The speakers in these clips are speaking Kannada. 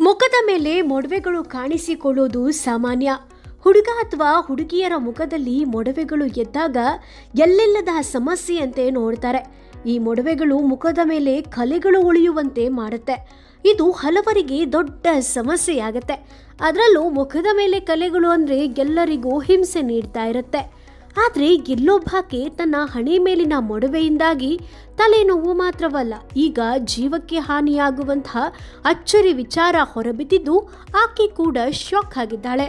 ಮುಖದ ಮೇಲೆ ಮೊಡವೆಗಳು ಕಾಣಿಸಿಕೊಳ್ಳೋದು ಸಾಮಾನ್ಯ. ಹುಡುಗ ಅಥವಾ ಹುಡುಗಿಯರ ಮುಖದಲ್ಲಿ ಮೊಡವೆಗಳು ಎದ್ದಾಗ ಎಲ್ಲೆಲ್ಲದ ಸಮಸ್ಯೆಯಂತೆ ನೋಡ್ತಾರೆ. ಈ ಮೊಡವೆಗಳು ಮುಖದ ಮೇಲೆ ಕಲೆಗಳು ಉಳಿಯುವಂತೆ ಮಾಡುತ್ತೆ. ಇದು ಹಲವರಿಗೆ ದೊಡ್ಡ ಸಮಸ್ಯೆಯಾಗತ್ತೆ. ಅದರಲ್ಲೂ ಮುಖದ ಮೇಲೆ ಕಲೆಗಳು ಅಂದರೆ ಎಲ್ಲರಿಗೂ ಹಿಂಸೆ ನೀಡ್ತಾ ಇರುತ್ತೆ. ಆದರೆ ಎಲ್ಲೊಬ್ಬಾಕೆ ತನ್ನ ಹಣೆ ಮೇಲಿನ ಮೊಡವೆಯಿಂದಾಗಿ ತಲೆನೋವು ಮಾತ್ರವಲ್ಲ, ಈಗ ಜೀವಕ್ಕೆ ಹಾನಿಯಾಗುವಂತಹ ಅಚ್ಚರಿ ವಿಚಾರ ಹೊರಬಿದ್ದಿದ್ದು ಆಕೆ ಕೂಡ ಶಾಕ್ ಆಗಿದ್ದಾಳೆ.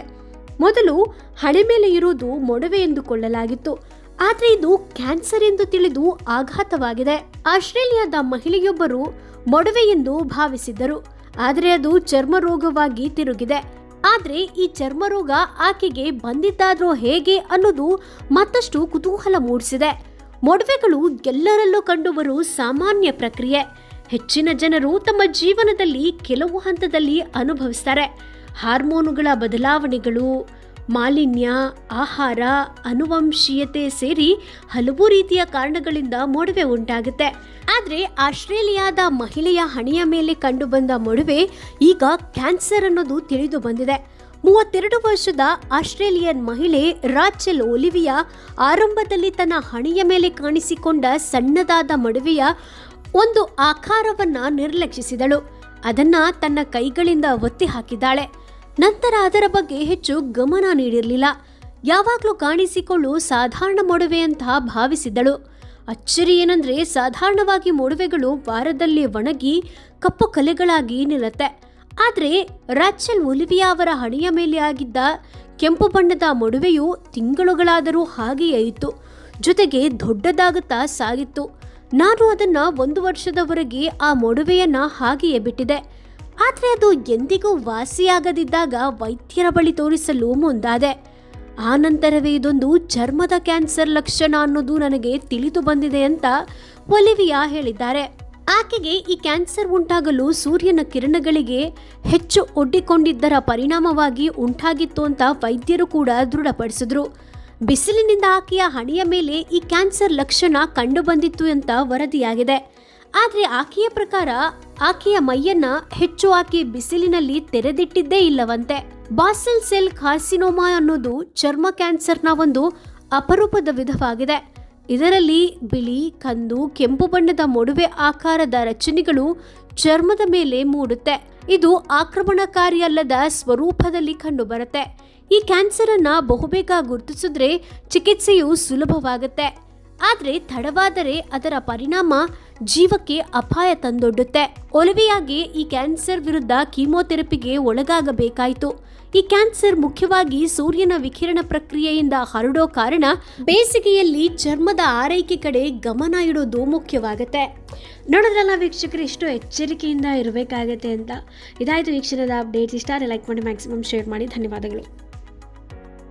ಮೊದಲು ಹಣೆ ಮೇಲೆ ಇರುವುದು ಮೊಡವೆ ಎಂದುಕೊಳ್ಳಲಾಗಿತ್ತು. ಆದರೆ ಇದು ಕ್ಯಾನ್ಸರ್ ಎಂದು ತಿಳಿದು ಆಘಾತವಾಗಿದೆ. ಆಸ್ಟ್ರೇಲಿಯಾದ ಮಹಿಳೆಯೊಬ್ಬರು ಮೊಡವೆ ಎಂದು ಭಾವಿಸಿದ್ದರು. ಆದರೆ ಅದು ಚರ್ಮ ರೋಗವಾಗಿ ತಿರುಗಿದೆ. ಆದ್ರೆ ಈ ಚರ್ಮ ರೋಗ ಆಕೆಗೆ ಬಂದಿದ್ದಾದ್ರೂ ಹೇಗೆ ಅನ್ನೋದು ಮತ್ತಷ್ಟು ಕುತೂಹಲ ಮೂಡಿಸಿದೆ. ಮೊಡವೆಗಳು ಎಲ್ಲರಲ್ಲೂ ಕಂಡುಬರುವ ಸಾಮಾನ್ಯ ಪ್ರಕ್ರಿಯೆ. ಹೆಚ್ಚಿನ ಜನರು ತಮ್ಮ ಜೀವನದಲ್ಲಿ ಕೆಲವು ಹಂತದಲ್ಲಿ ಅನುಭವಿಸ್ತಾರೆ. ಹಾರ್ಮೋನುಗಳ ಬದಲಾವಣೆಗಳು ಮಾಲಿನ್ಯ, ಆಹಾರ, ಅನುವಂಶೀಯತೆ ಸೇರಿ ಹಲವು ರೀತಿಯ ಕಾರಣಗಳಿಂದ ಮೊಡವೆ ಉಂಟಾಗುತ್ತೆ. ಆದರೆ ಆಸ್ಟ್ರೇಲಿಯಾದ ಮಹಿಳೆಯ ಹಣೆಯ ಮೇಲೆ ಕಂಡುಬಂದ ಮೊಡವೆ ಈಗ ಕ್ಯಾನ್ಸರ್ ಅನ್ನೋದು ತಿಳಿದು ಬಂದಿದೆ. ಮೂವತ್ತೆರಡು ವರ್ಷದ ಆಸ್ಟ್ರೇಲಿಯನ್ ಮಹಿಳೆ ರಾಚೆಲ್ ಒಲಿವಿಯಾ ಆರಂಭದಲ್ಲಿ ತನ್ನ ಹಣೆಯ ಮೇಲೆ ಕಾಣಿಸಿಕೊಂಡ ಸಣ್ಣದಾದ ಮಡುವೆಯ ಒಂದು ಆಕಾರವನ್ನ ನಿರ್ಲಕ್ಷಿಸಿದಳು. ಅದನ್ನ ತನ್ನ ಕೈಗಳಿಂದ ಒತ್ತಿ ಹಾಕಿದ್ದಾಳೆ. ನಂತರ ಅದರ ಬಗ್ಗೆ ಹೆಚ್ಚು ಗಮನ ನೀಡಿರಲಿಲ್ಲ. ಯಾವಾಗಲೂ ಕಾಣಿಸಿಕೊಳ್ಳು ಸಾಧಾರಣ ಮೊಡವೆ ಅಂತ ಭಾವಿಸಿದಳು ಅಚ್ಚರಿ ಏನಂದ್ರೆ ಸಾಧಾರಣವಾಗಿ ಮೊಡವೆಗಳು ವಾರದಲ್ಲಿ ಒಣಗಿ ಕಪ್ಪು ಕಲೆಗಳಾಗಿ ನಿಲ್ಲತ್ತೆ. ಆದರೆ ರಾಚೆಲ್ ಒಲಿವಿಯಾ ಅವರ ಹಣೆಯ ಮೇಲೆ ಆಗಿದ್ದ ಕೆಂಪು ಬಣ್ಣದ ಮೊಡವೆಯು ತಿಂಗಳುಗಳಾದರೂ ಹಾಗೆಯೇ ಇತ್ತು. ಜೊತೆಗೆ ದೊಡ್ಡದಾಗುತ್ತಾ ಸಾಗಿತ್ತು. ನಾನು ಅದನ್ನ ಒಂದು ವರ್ಷದವರೆಗೆ ಆ ಮೊಡವೆಯನ್ನ ಹಾಗೆಯೇ ಬಿಟ್ಟಿದೆ ಆದರೆ ಅದು ಎಂದಿಗೂ ವಾಸಿಯಾಗದಿದ್ದಾಗ ವೈದ್ಯರ ಬಳಿ ತೋರಿಸಲು ಮುಂದಾದೆ. ಆ ನಂತರವೇ ಇದೊಂದು ಚರ್ಮದ ಕ್ಯಾನ್ಸರ್ ಲಕ್ಷಣ ಅನ್ನೋದು ನನಗೆ ತಿಳಿದು ಬಂದಿದೆ ಅಂತ ಒಲಿವಿಯಾ ಹೇಳಿದ್ದಾರೆ. ಆಕೆಗೆ ಈ ಕ್ಯಾನ್ಸರ್ ಉಂಟಾಗಲು ಸೂರ್ಯನ ಕಿರಣಗಳಿಗೆ ಹೆಚ್ಚು ಒಡ್ಡಿಕೊಂಡಿದ್ದರ ಪರಿಣಾಮವಾಗಿ ಉಂಟಾಗಿತ್ತು ಅಂತ ವೈದ್ಯರು ಕೂಡ ದೃಢಪಡಿಸಿದ್ರು. ಬಿಸಿಲಿನಿಂದ ಆಕೆಯ ಹಣೆಯ ಮೇಲೆ ಈ ಕ್ಯಾನ್ಸರ್ ಲಕ್ಷಣ ಕಂಡುಬಂದಿತ್ತು ಅಂತ ವರದಿಯಾಗಿದೆ. ಆದರೆ ಆಕೆಯ ಪ್ರಕಾರ ಆಕೆಯ ಮೈಯನ್ನ ಹೆಚ್ಚು ಆಕೆ ಬಿಸಿಲಿನಲ್ಲಿ ತೆರೆದಿಟ್ಟಿದ್ದೇ ಇಲ್ಲವಂತೆ. ಬಾಸಲ್ ಸೆಲ್ ಕಾರ್ಸಿನೋಮಾ ಅನ್ನೋದು ಚರ್ಮ ಕ್ಯಾನ್ಸರ್ನ ಒಂದು ಅಪರೂಪದ ವಿಧವಾಗಿದೆ. ಇದರಲ್ಲಿ ಬಿಳಿ, ಕಂದು, ಕೆಂಪು ಬಣ್ಣದ ಮೊಡವೆ ಆಕಾರದ ರಚನೆಗಳು ಚರ್ಮದ ಮೇಲೆ ಮೂಡುತ್ತೆ. ಇದು ಆಕ್ರಮಣಕಾರಿ ಅಲ್ಲದ ಸ್ವರೂಪದಲ್ಲಿ ಕಂಡುಬರುತ್ತೆ. ಈ ಕ್ಯಾನ್ಸರ್ ಅನ್ನ ಬಹುಬೇಗ ಗುರುತಿಸಿದ್ರೆ ಚಿಕಿತ್ಸೆಯು ಸುಲಭವಾಗುತ್ತೆ. ಆದರೆ ತಡವಾದರೆ ಅದರ ಪರಿಣಾಮ ಜೀವಕ್ಕೆ ಅಪಾಯ ತಂದೊಡ್ಡುತ್ತೆ. ಒಲವಿಯಾಗಿ ಈ ಕ್ಯಾನ್ಸರ್ ವಿರುದ್ಧ ಕೀಮೋಥೆರಪಿಗೆ ಒಳಗಾಗಬೇಕಾಯಿತು. ಈ ಕ್ಯಾನ್ಸರ್ ಮುಖ್ಯವಾಗಿ ಸೂರ್ಯನ ವಿಕಿರಣ ಪ್ರಕ್ರಿಯೆಯಿಂದ ಹರಡೋ ಕಾರಣ ಬೇಸಿಗೆಯಲ್ಲಿ ಚರ್ಮದ ಆರೈಕೆ ಕಡೆ ಗಮನ ಇಡೋದು ಮುಖ್ಯವಾಗುತ್ತೆ. ನೋಡೋದ್ರಲ್ಲ ವೀಕ್ಷಕರು ಎಷ್ಟು ಎಚ್ಚರಿಕೆಯಿಂದ ಇರಬೇಕಾಗತ್ತೆ ಅಂತ. ಇದಾಯಿತು ವೀಕ್ಷಣದ ಅಪ್ಡೇಟ್ಸ್. ಇಷ್ಟ ಲೈಕ್ ಮಾಡಿ, ಮ್ಯಾಕ್ಸಿಮಮ್ ಶೇರ್ ಮಾಡಿ. ಧನ್ಯವಾದಗಳು.